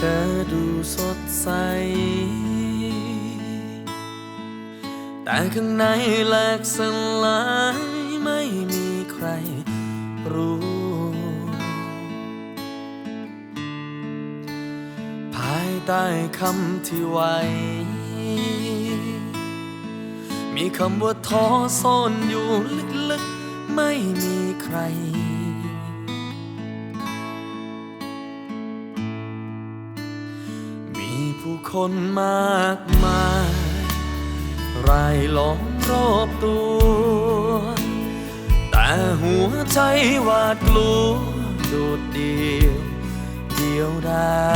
ธอดูสดใส แต่ข้างในแหลกสลายไม่มีใครรู้ ภายใต้คำที่ไวมีคำว่าท้อซ่อนอยู่ลึกๆ ไม่มีใคร ผู้คนมากมายรายล้อมรอบตัว แต่หัวใจหวาดกลัวโดดเดียวเดียวได้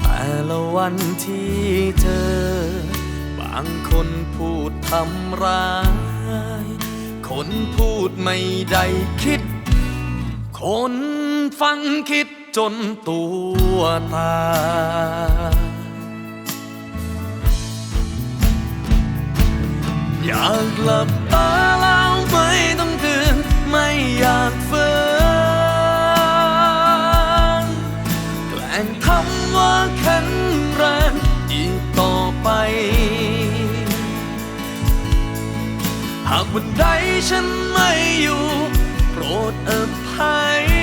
แต่ละวันที่เจอบางคนพูดทำร้าย คนพูดไม่ได้คิด คนฟังคิด จนตัวตายอยากหลับตาแล้วไม่ต้องตื่นไม่อยากฝืนแกล้งทำว่าแข็งแรงอีกต่อไป หากวันใดฉันไม่อยู่ โปรดอภัย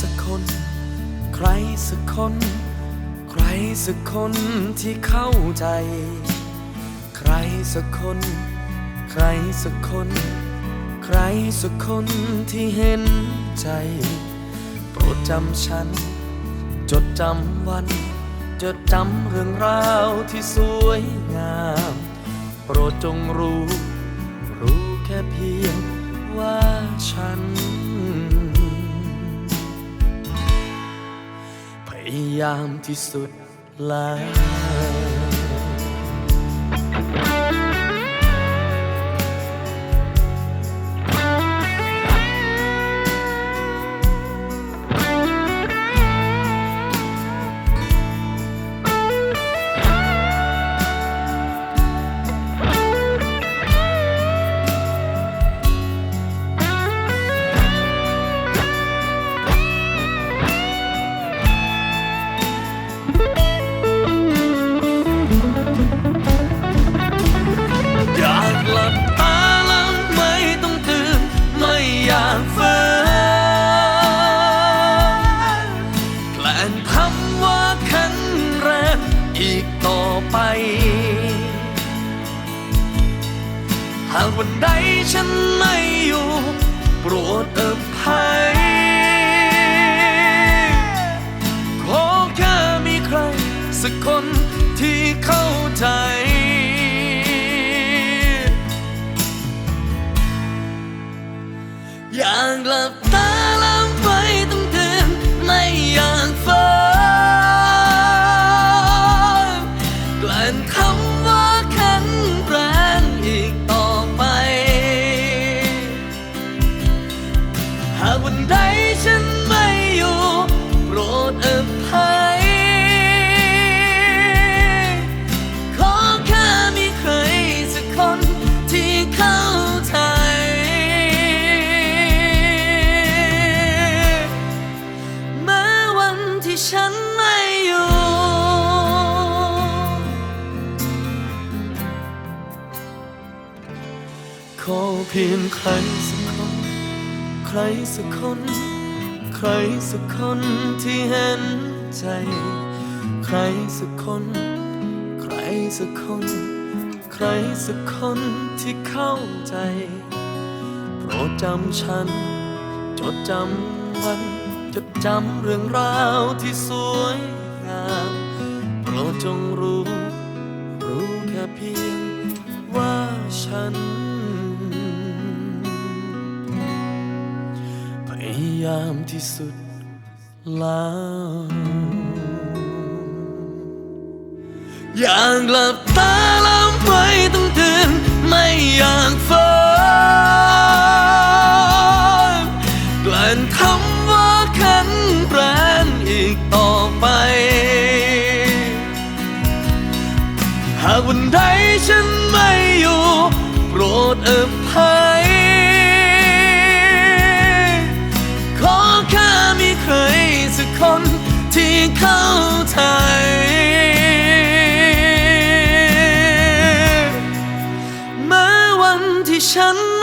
สักคน ใครสักคน ใครสักคนที่เข้าใจ ใครสักคน ใครสักคน ใครสักคนที่เห็นใจ โปรดจำฉัน จดจำวัน จดจำเรื่องราวที่สวยงาม โปรดจงรู้ รู้แค่เพียงว่าฉัน ยายามที่สุดแล้ว นไม่อยู่โปรดอภัยขอแค่มีใคร สักคนที่เข้าใจอยากหลับ ขอเพียงใครสักคน ใครสักคน ใครสักคนที่เห็นใจ ใครสักคน ใครสักคน ใครสักคนที่เข้าใจ โปรดจำฉัน จดจำวัน จดจำเรื่องราวที่สวยงาม โปรดจงรู้ รู้แค่เพียงว่าฉัน ยามที่สุดแล้วอยากหลับตาล้ำไปตั้งคืนไม่อยากฝันกลั่นคำว่าขันแปรนอีกต่อไป หากวันใดฉันไม่อยู่ โปรดอภัย เข้าใจ แม้วันที่ฉัน